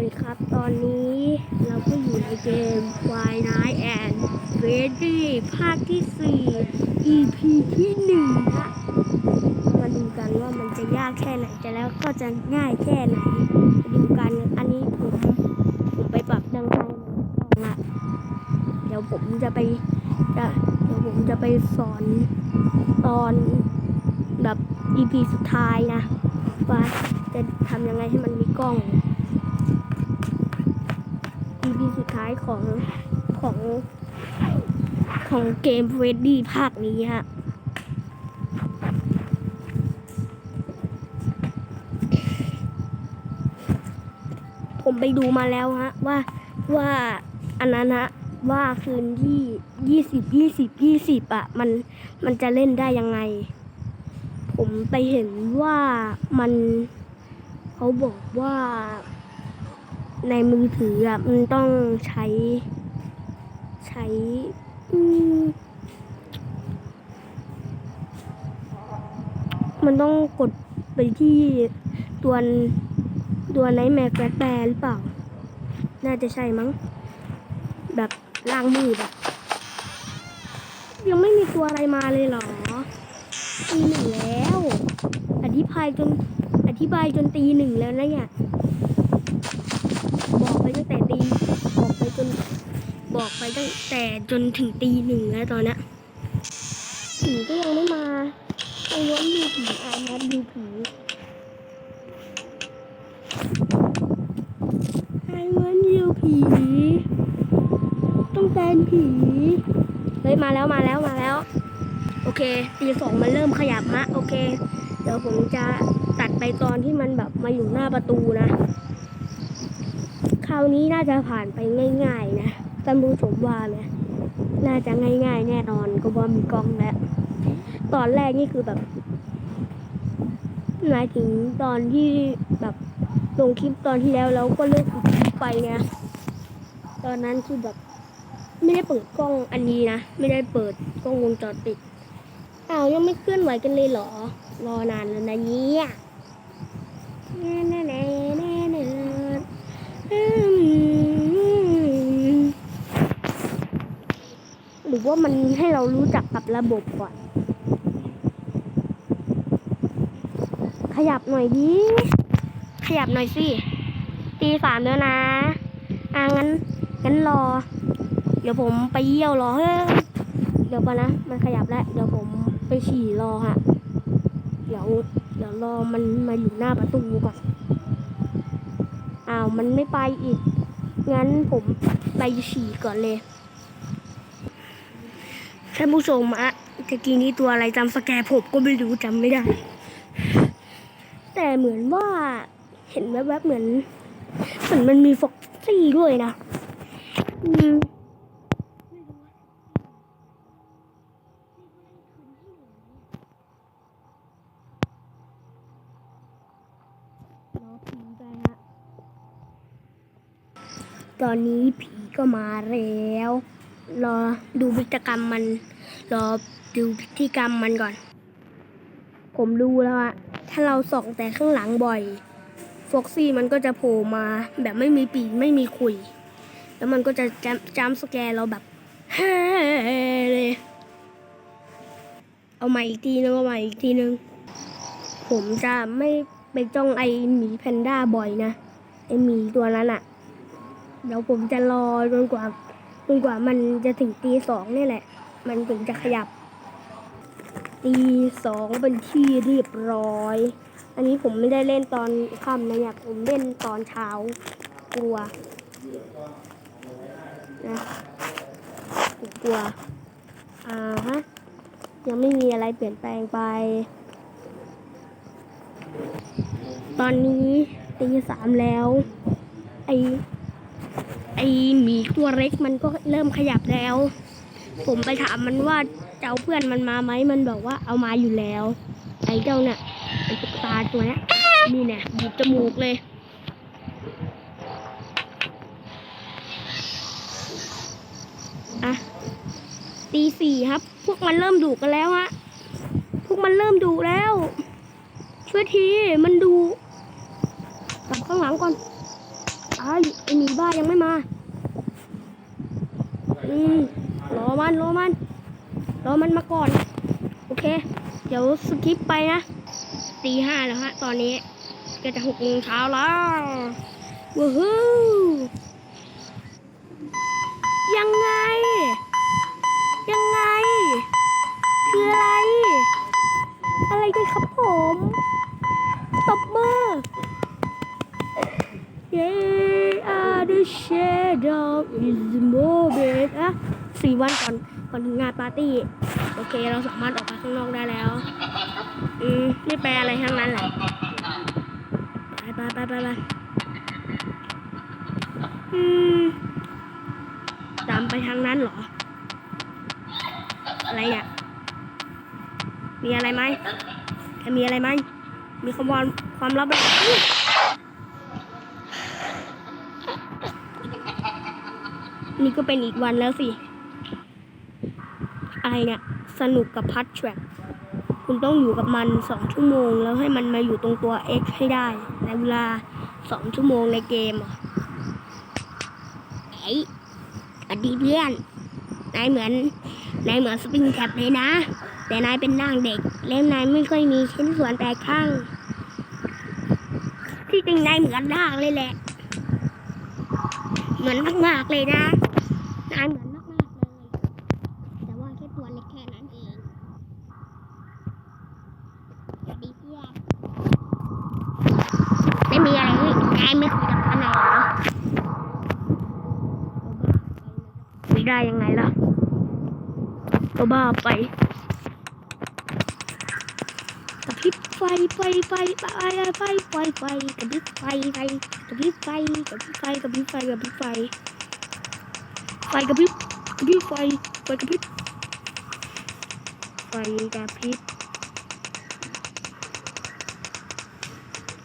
วัสดีครับ ตอนนี้เราก็อยู่ในเกม Why Night and Freddy ภาคที่ 4 EP ที่1นะมาดูกันว่ามันจะยากแค่ไหน จะแล้วก็จะง่ายแค่ไหน ดูกัน อันนี้ผมผมไปปรับดังไฟมันละเดี๋ยวผมจะไปจะเดี๋ยวผมจะไปสอนตอนแบบ EP สุดท้ายนะ ว่าจะทำยังไงให้มันมีกล้อง EP สุดท้ายของของของเกมเฟรดดี้ภาคนี้ฮะผมไปดูมาแล้วฮะว่าว่าอันนั้นฮะว่าคืนที่ยี่สิบยี่สิบยี่สิบอะมันมันจะเล่นได้ยังไง ผมไปเห็นว่ามันเขาบอกว่า ในมือถืออะมันต้องใช้ ใช้มันต้องกดไปที่ตัวตัวไนแม็กแบล็คแบร์หรือเปล่า น่าจะใช่มั้ง แบบล่างมือแบบยังไม่มีตัวอะไรมาเลยเหรอตีหนึ่งแล้ว อธิบายจนอธิบายจนตีหนึ่งแล้วนะเนี่ย บอกไปตั้งแต่ตีบอกไปจน บอกไปตั้งแต่จนถึงตีหนึ่งแล้วตอนนี้ผีก็ยังไม่มาไอ้ล้วนดูผีอานัดดูผีไอ้ล้วนดูผีต้องแฟนผีเฮ้ยมาแล้วมาแล้วมาแล้ว โอเคตีสองมันเริ่มขยับฮะโอเค เดี๋ยวผมจะตัดไปตอนที่มันแบบมาอยู่หน้าประตูนะ คราวนี้น่าจะผ่านไปง่าย ๆ นะท่านผู้ชมว่าเลยน่าจะง่าย ๆ แน่นอนก็ว่ามีกล้องแล้ว ตอนแรกนี่คือแบบหมายถึงตอนที่แบบลงคลิปตอนที่แล้วเราก็เลิกอัดคลิปไปไงตอนนั้นคือแบบ ไม่ได้เปิดกล้องอันนี้นะ ไม่ได้เปิดกล้องวงจรปิดอ้าวยังไม่เคลื่อนไหวกันเลยเหรอ รอนานแล้วนะเนี่ย ว่ามันให้เรารู้จักกับระบบก่อน ขยับหน่อยดิ ขยับหน่อยสิ ตีสามแล้วนะ อะงั้น งั้นรอ เดี๋ยวผมไปเยี่ยวรอ เฮ้ย เดี๋ยวก่อนนะ มันขยับแล้ว เดี๋ยวผมไปฉี่รอฮะ เดี๋ยว เดี๋ยวรอมันมาอยู่หน้าประตูก่อน อ้าว มันไม่ไปอีก งั้นผมไปฉี่ก่อนเลย ท่านผู้ชมอะตะกี้นี้ตัวอะไรจำสแกร์ผมก็ไม่รู้จำไม่ได้ แต่เหมือนว่าเห็นแวบๆเหมือนเหมือนมันมีฟ็อกซี่ด้วยนะอืมรอผีไปฮะตอนนี้ผีก็มาแล้ว รอดูพฤติกรรมมัน รอดูพฤติกรรมมันก่อน ผมดูแล้วอะถ้าเราส่องแต่ข้างหลังบ่อยฟ็อกซี่มันก็จะโผล่มาแบบไม่มีปีกไม่มีขุย แล้วมันก็จะจำจำสแกร์เราแบบเฮ้เลยเอาใหม่อีกทีนึงเอาใหม่อีกทีนึง ผมจะไม่ไปจ้องไอหมีแพนด้าบ่อยนะ ไอหมีตัวนั้นอะเดี๋ยวผมจะรอจนกว่า จนกว่ามันจะถึงตีสองนี่แหละ มันถึงจะขยับ ตีสองเป็นที่เรียบร้อย อันนี้ผมไม่ได้เล่นตอนค่ำนะเนี่ยผมเล่นตอนเช้ากลัวนะกลัวอ่าฮะยังไม่มีอะไรเปลี่ยนแปลงไป ตอนนี้ตีสามแล้ว ไอ ไอหมีตัวเล็กมันก็เริ่มขยับแล้ว ผมไปถามมันว่าจะเอาเพื่อนมันมาไหมมันบอกว่าเอามาอยู่แล้ว ไอเจ้าเนี่ยไอตุ๊กตาตัวเนี้ยนี่เนี่ยบีบจมูกเลยอะตีสี่ครับ พวกมันเริ่มดุกันแล้วฮะพวกมันเริ่มดุแล้ว ช่วยทีมันดูกลับข้างหลังก่อน ไอ้ไอหมีบ้ายังไม่มาอืมรอมันรอมันรอมันมาก่อน โอเค เดี๋ยวสกิปไปนะตีห้าแล้วฮะ ตอนนี้ก็จะหกโมงเช้าแล้วว้าวฮู้ยังไง ยังไง คืออะไร อะไรกันครับผมตบมือ Yeah, are the shadow is moving อะสี่วันก่อนก่อนถึงงานปาร์ตี้ โอเค เราสามารถออกไปข้างนอกได้แล้ว อืมไม่แปลอะไรทั้งนั้นแหละ ไปไปไปไปไปอืมตามไปทางนั้นเหรอ อะไรเนี่ย มีอะไรไหมแค่มีอะไรไหมมีความความความลับอะไร นี่ก็เป็นอีกวันแล้วสิ อะไรเนี่ย สนุกกับพัดแทร็กคุณต้องอยู่กับมันสองชั่วโมง แล้วให้มันมาอยู่ตรงตัว X ให้ได้ ในเวลาสองชั่วโมงในเกมเหรออ้อดีเพื่อน นายเหมือน นายเหมือนสปริงแคปเลยนะ แต่นายเป็นร่างเด็ก แล้วนายไม่ค่อยมีชิ้นส่วนแตกข้าง ที่จริงนายเหมือนร่างเลยแหละ เหมือนมากๆเลยนะ นายเหมือนมากๆเลย แต่ว่าแค่ตัวเล็กแค่นั้นเองสวัสดีเพื่อนไม่มีอะไรนี่นายไม่คุยกับข้าในเหรอคุยได้ยังไงล่ะก็บ้าไปกระพริบไฟไฟไฟไฟไฟไฟไฟกระพริบไฟไฟกระพริบไฟกระพริบไฟกระพริบไฟกระพริบไฟ ไฟกระพริบกระพริบไฟไฟกระพริบไฟกระพริบ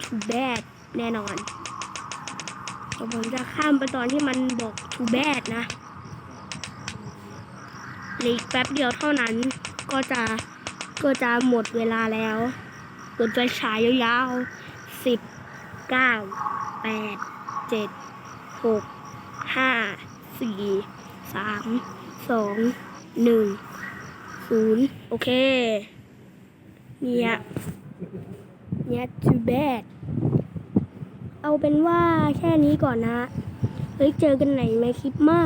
too bad แน่นอนเดี๋ยวผมจะข้ามไปตอนที่มันบอก too bad นะเหลืออีกแป๊บเดียวเท่านั้นก็จะก็จะหมดเวลาแล้วเปิดไฟฉายยาวๆสิบเก้าแปดเจ็ดหกห้าสี่ สามสองหนึ่งศูนย์โอเคเนี่ยเนี่ย too bad เอาเป็นว่าแค่นี้ก่อนนะ เฮ้ย เจอกันไหนไหมคลิปมา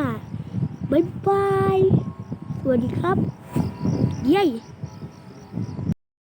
บ๊ายบาย สวัสดีครับ เย้